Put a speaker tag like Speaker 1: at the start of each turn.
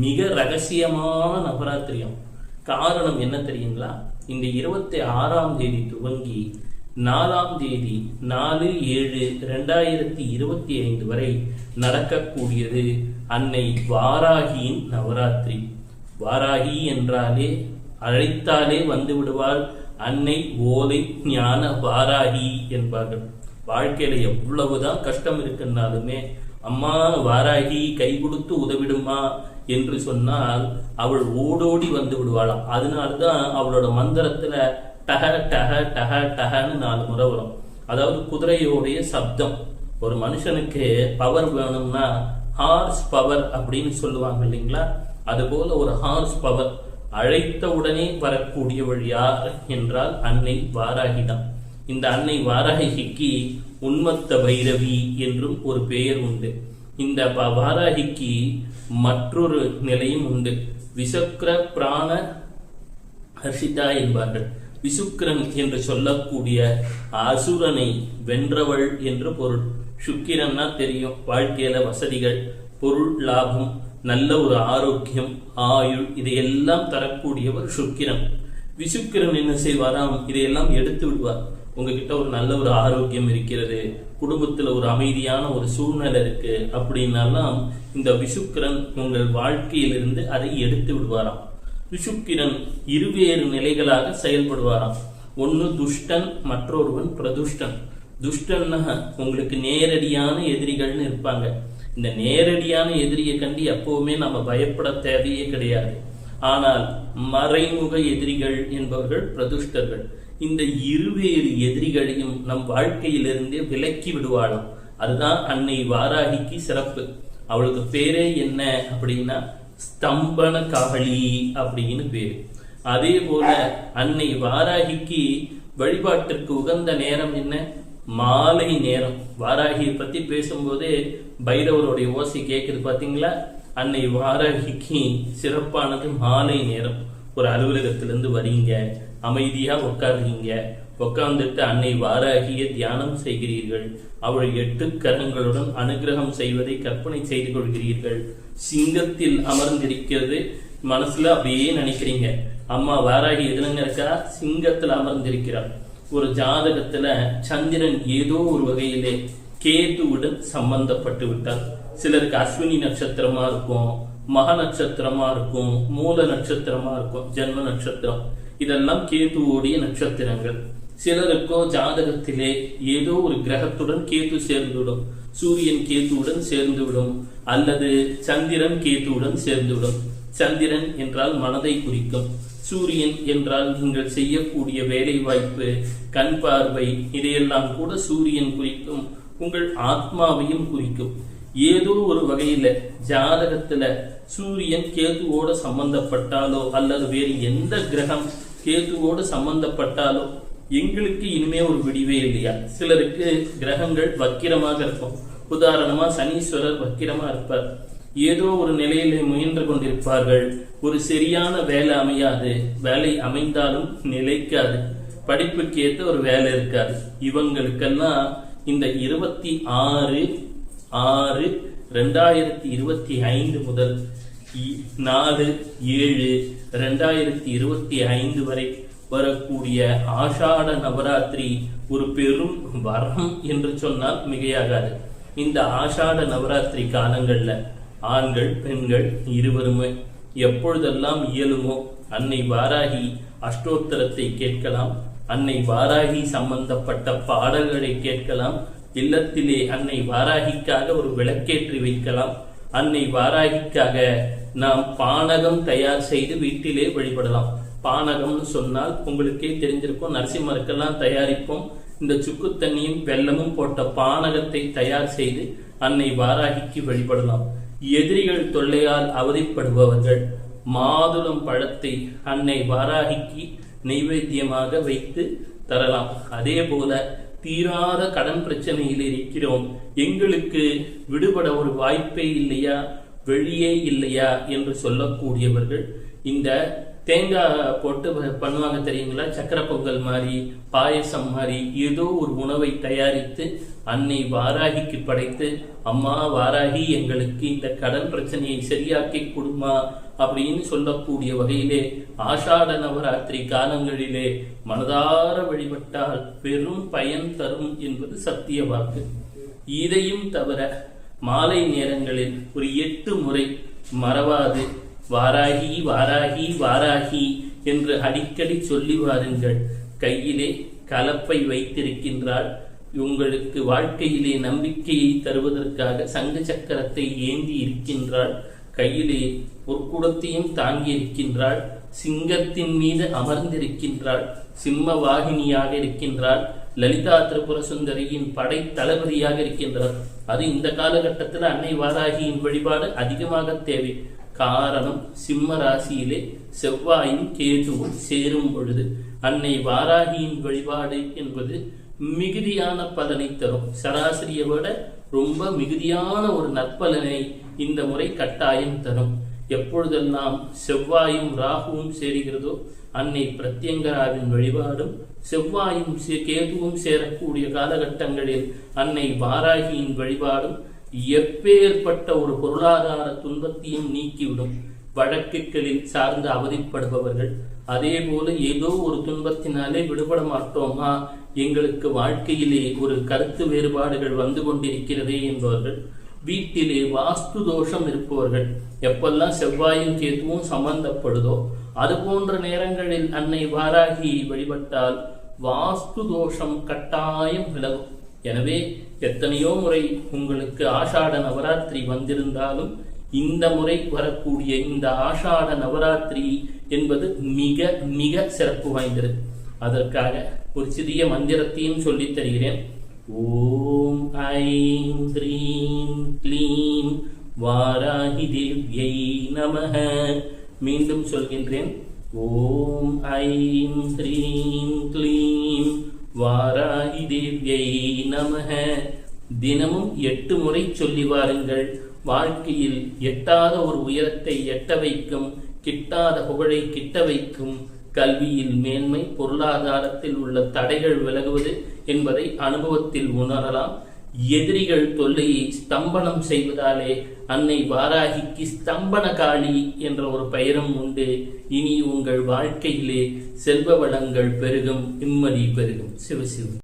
Speaker 1: மிக ரகசியமான நவராத்திரியம் காரணம் என்ன தெரியுங்களா? இந்த இருபத்தி ஆறாம் தேதி துவங்கி நாலாம் தேதி நாலு ஏழு ரெண்டாயிரத்தி இருபத்தி ஐந்து வரை நடக்கக்கூடியது அன்னை வாராகியின் நவராத்திரி. வாராகி என்றாலே அழைத்தாலே வந்து விடுவாள் அன்னை ஓலை ஞான வாராகி என்பார்கள். வாழ்க்கையில எவ்வளவுதான் கஷ்டம் இருக்குன்னாலுமே அம்மா வாராகி கை கொடுத்து உதவிடுமா என்று சொன்னால் அவள் ஓடோடி வந்து விடுவாளாம். அதனால்தான் அவளோட மந்திரத்துல டக டக டக டகன்னு நாலு முறை வரும். அதாவது குதிரையோடைய சப்தம். ஒரு மனுஷனுக்கு பவர் வேணும்னா ஹார்ஸ் பவர் அப்படின்னு சொல்லுவாங்க இல்லைங்களா? அதுபோல ஒரு ஹார்ஸ் பவர் அழைத்த உடனே வரக்கூடியவள் யார் என்றால் அன்னை வாராகிதான் இந்த அன்னை வாராகிக்கு உன்மத்த பைரவி என்றும் ஒரு பெயர் உண்டு. இந்த ப- வாராகிக்கு மற்றொரு நிலையும் உண்டு. விசக்ர பிராண ஹர்ஷிதா என்பார்கள். விசுக்கிரன் என்று சொல்லக்கூடிய அசுரனை வென்றவள் என்று பொருள். சுக்கிரன்னா தெரியும். வாழ்க்கையில வசதிகள் பொருள் லாபம் நல்ல ஒரு ஆரோக்கியம் ஆயுள் இதையெல்லாம் தரக்கூடியவர் சுக்கிரன். விசுக்கிரன் என்ன செய்வாராம்? இதையெல்லாம் எடுத்து விடுவார். உங்ககிட்ட ஒரு நல்ல ஒரு ஆரோக்கியம் இருக்கிறது குடும்பத்துல ஒரு அமைதியான ஒரு சூழ்நிலை இருக்கு அப்படின்னாலாம் இந்த விசுக்கிரன் உங்கள் வாழ்க்கையிலிருந்து அதை எடுத்து விடுவாராம். விஷுக்கிரன் இருவேறு நிலைகளாக செயல்படுவாராம். ஒன்று துஷ்டன் மற்றொருவன் பிரதுஷ்டன். துஷ்டன்னா உங்களுக்கு நேரடியான எதிரிகள்னு இருப்பாங்க. இந்த நேரடியான எதிரியை கண்டு எப்பவுமே நம்ம பயப்பட தேவையே கிடையாது. ஆனால் மறைமுக எதிரிகள் என்பவர்கள் பிரதுஷ்டர்கள். இந்த இருவேறு எதிரிகளையும் நம் வாழ்க்கையிலிருந்தே விலக்கி விடுவாளாம். அதுதான் அன்னை வாராகிக்கு சிறப்பு. அவளுக்கு பேரே என்ன அப்படின்னா ஸ்தம்பன காளி அப்படின்னு பேரு. அதே போல அன்னை வாராகிக்கு வழிபாட்டிற்கு உகந்த நேரம் என்ன? மாலை நேரம். வாராகியை பத்தி பேசும்போதே பைரவருடைய ஓசை கேட்குது பாத்தீங்களா? அன்னை வாராகிக்கு சிறப்பானது மாலை நேரம். ஒரு அலுவலகத்திலிருந்து வரீங்க. அமைதியா உட்காருறீங்க உட்கார்ந்துட்டு அன்னை வாராகிய தியானம் செய்கிறீர்கள். அவள் எட்டு கரங்களுடன் அனுகிரகம் செய்வதை கற்பனை செய்து கொள்கிறீர்கள். சிங்கத்தில் அமர்ந்திருக்கிறது. மனசுல அப்படியே நினைக்கிறீங்க. அம்மா வாராகி எதுலங்க இருக்கா? சிங்கத்துல அமர்ந்திருக்கிறாள். ஒரு ஜாதகத்துல சந்திரன் ஏதோ ஒரு வகையிலே கேதுவுடன் சம்பந்தப்பட்டு விட்டார். சிலருக்கு அஸ்வினி நட்சத்திரமா இருக்கும் மக நட்சத்திரமா இருக்கும் மூல நட்சத்திரமா இருக்கும் ஜென்ம நட்சத்திரம். இதெல்லாம் கேதுவோடைய நட்சத்திரங்கள். சிலருக்கோ ஜாதகத்திலே ஏதோ ஒரு கிரகத்துடன் கேது சேர்ந்துவிடும். சூரியன் கேதுவுடன் சேர்ந்துவிடும். அல்லது சந்திரன் கேதுவுடன் சேர்ந்துவிடும். சந்திரன் என்றால் மனதை குறிக்கும். சூரியன் என்றால் நீங்கள் செய்யக்கூடிய வேலை வாய்ப்பு கண் பார்வை இதையெல்லாம் கூட சூரியன் குறிக்கும். உங்கள் ஆத்மாவையும் குறிக்கும். ஏதோ ஒரு வகையில ஜாதகத்துல சூரியன் கேதுவோட சம்பந்தப்பட்டாலோ அல்லது வேறு எந்த கிரகம் கேதுவோட சம்பந்தப்பட்டாலும் எங்களுக்கு இனிமே ஒரு விடிவே இல்லையா? சிலருக்கு கிரகங்கள் வக்கிரமாக இருக்கும். உதாரணமா சனீஸ்வரர் வக்கிரமா இருப்பார். ஏதோ ஒரு நிலையில முயன்று கொண்டிருப்பார்கள். ஒரு சரியான வேலை அமையாது. வேலை அமைந்தாலும் நிலைக்காது. படிப்புக்கு ஏத்த ஒரு வேலை இருக்காது. இவங்களுக்கெல்லாம் இந்த இருபத்தி ஆறு ஆறு ரெண்டாயிரத்தி இருபத்தி ஐந்து முதல் நாலு ஏழு ரெண்டாயிரத்தி இருபத்தி ஐந்து வரை வரக்கூடிய ஆஷாட நவராத்திரி ஒரு பெரும் வரம் என்று சொன்னால் மிகையாகாது. இந்த ஆஷாட நவராத்திரி காலங்களில் ஆண்கள் பெண்கள் இருவருமே எப்பொழுதெல்லாம் இயலுமோ அன்னை வாராகி அஷ்டோத்தரத்தை கேட்கலாம் அன்னை வாராகி சம்பந்தப்பட்ட பாடல்களை கேட்கலாம் இல்லத்திலே அன்னை வாராகிக்காக ஒரு விளக்கேற்றி வைக்கலாம் அன்னை வாராகிக்காக நாம் பானகம் தயார் செய்து வீட்டிலே வழிபடலாம். பானகம்னு சொன்னால் உங்களுக்கே தெரிஞ்சிருக்கும் நரசிம்மருக்கெல்லாம் தயாரிப்போம். இந்த சுக்கு தண்ணியும் வெல்லமும் போட்ட பானகத்தை தயார் செய்து அன்னை வாராகிக்கு வழிபடலாம். எதிரிகள் தொல்லையால் அவதிப்படுபவர்கள் மாதுளம் பழத்தை அன்னை வாராகிக்கு நைவேத்தியமாக வைத்து தரலாம். அதே போல தீராத கடன் பிரச்சனையில் இருக்கிறோம். எங்களுக்கு விடுபட ஒரு வாய்ப்பே இல்லையா? வெளியே இல்லையா என்று சொல்லக்கூடியவர்கள் இந்த தேங்காய் போட்டு பண்ணுவாங்க தெரியுங்களா? சக்கரை பொங்கல் மாதிரி பாயசம் மாதிரி ஏதோ ஒரு உணவை தயாரித்து அன்னை வாராகிக்கு படைத்து அம்மா வாராகி எங்களுக்கு இந்த கடன் பிரச்சனையை சரியாக்கி கொடுமா அப்படின்னு சொல்லக்கூடிய வகையிலே ஆஷாட நவராத்திரி காலங்களிலே மனதார வழிபட்டால் பெரும் பயன் தரும் என்பது சத்திய வாக்கு. இதையும் தவிர மாலை நேரங்களில் ஒரு எட்டு முறை மறவாது வாராகி வாராகி வாராகி என்று அடிக்கடி சொல்லி வாருங்கள். கையிலே கலப்பை வைத்திருக்கின்றாள் உங்களுக்கு வாழ்க்கையிலே நம்பிக்கையை தருவதற்காக சங்க சக்கரத்தை ஏந்தி இருக்கின்றாள் கையிலே பொற்குடத்தையும் தாங்கி இருக்கின்றாள் சிங்கத்தின் மீது அமர்ந்திருக்கின்றாள் சிம்ம வாகினியாக இருக்கின்றாள் லலிதா திரிபுர சுந்தரியின் படை தளபதியாக இருக்கின்றார். அது இந்த காலகட்டத்தில் அன்னை வாராகியின் வழிபாடு அதிகமாக தேவை. காரணம் சிம்ம ராசியிலே செவ்வாயும் கேதுவும் சேரும் பொழுது அன்னை வாராகியின் வழிபாடு என்பது மிகுதியான பலனை தரும். சராசரியை விட ரொம்ப மிகுதியான ஒரு நற்பலனை இந்த முறை கட்டாயம் தரும். எப்பொழுதெல்லாம் செவ்வாயும் ராகுவும் சேருகிறதோ அன்னை பிரத்யங்கராவின் வழிபாடும் செவ்வாயும் சே- கேதுவும் சேரக்கூடிய காலகட்டங்களில் அன்னை வாராகியின் வழிபாடும் எப்பேற்பட்ட ஒரு பொருளாதார துன்பத்தையும் நீக்கிவிடும் வழக்குகளில் சார்ந்து அவதிப்படுபவர்கள் அதே போல ஏதோ ஒரு துன்பத்தினாலே விடுபட மாட்டோமா எங்களுக்கு வாழ்க்கையிலே ஒரு கருத்து வேறுபாடுகள் வந்து கொண்டிருக்கிறதே என்பவர்கள் வீட்டிலே வாஸ்து தோஷம் இருப்பவர்கள். எப்பெல்லாம் செவ்வாயும் கேத்துவும் சம்பந்தப்படுதோ அது போன்ற நேரங்களில் அன்னை வாராகி வழிபட்டால் வாஸ்து தோஷம் கட்டாயம் விலகும். எனவே எத்தனையோ முறை உங்களுக்கு ஆஷாட நவராத்திரி வந்திருந்தாலும் இந்த முறை வரக்கூடிய இந்த ஆஷாட நவராத்திரி என்பது மிக மிக சிறப்பு வாய்ந்தது. அதற்காக ஒரு சிறிய மந்திரத்தையும் சொல்லித் தருகிறேன். ஓம் ஐம் வாராகி தேவ்யை நமக. மீண்டும் சொல்கின்றேன். ஓம் ஐம் க்ரீம் க்ளீம். வாராகி தேவ்யை நமக. தினமும் எட்டு முறை சொல்லி வாருங்கள். வாழ்க்கையில் எட்டாத ஒரு உயரத்தை எட்ட வைக்கும் கிட்டாத புகழை கிட்ட வைக்கும் கல்வியில் மேன்மை பொருளாதாரத்தில் உள்ள தடைகள் விலகுவது என்பதை அனுபவத்தில் உணரலாம். எதிரிகள் தொல்லையை ஸ்தம்பனம் செய்வதாலே அன்னை வாராகிக்கு ஸ்தம்பன காளி என்ற ஒரு பெயரும் உண்டு. இனி உங்கள் வாழ்க்கையிலே செல்வ வளங்கள் பெருகும் நிம்மதி பெருகும். சிவசிவம்